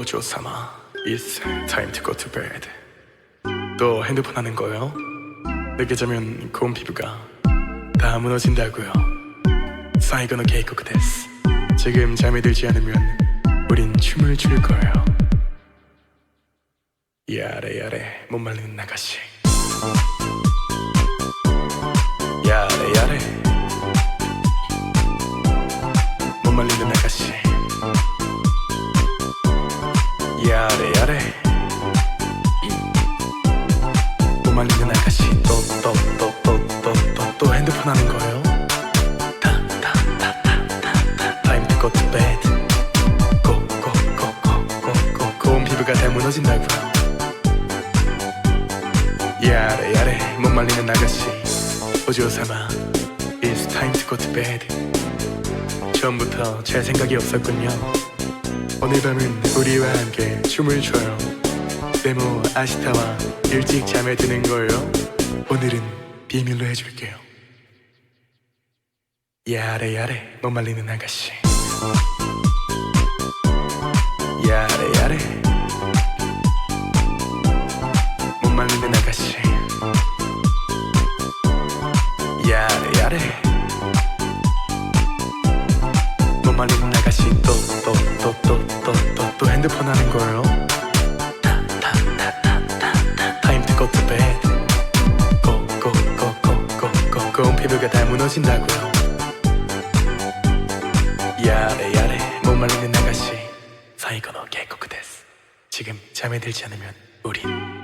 오조 삼아 It's time to go to bed 또 핸드폰 하는 거요? 늦게 자면 고운 피부가 다 무너진다고요. 사이거노 케이코크 데스. 지금 잠이 들지 않으면 우린 춤을 출 거예요. 야래 야래 못 말리는 나가씨 또 또 또 또 또 핸드폰 하는 거예요? Time to go to bed. go 고운 피부가 다 무너진다고요 야래 야래 못 말리는 아가씨. 삼아 It's time to go to bed. 처음부터 제 생각이 없었군요. 오늘 밤은 우리와 함께 춤을 춰요. 데모 아시타와 일찍 잠에 드는 거예요 오늘은 비밀로 해줄게요. 야래 야래 못 말리는 아가씨. 야래 야래. 못 말리는 아가씨. 야래 야래. 못 말리는 아가씨. 또 또 또 또 또 또 또 핸드폰 하는 거예요 피부가 다 무너진다고요 야래 야래 못 말리는 아가씨. 사이거노 개코크 데스 지금 잠에 들지 않으면 우린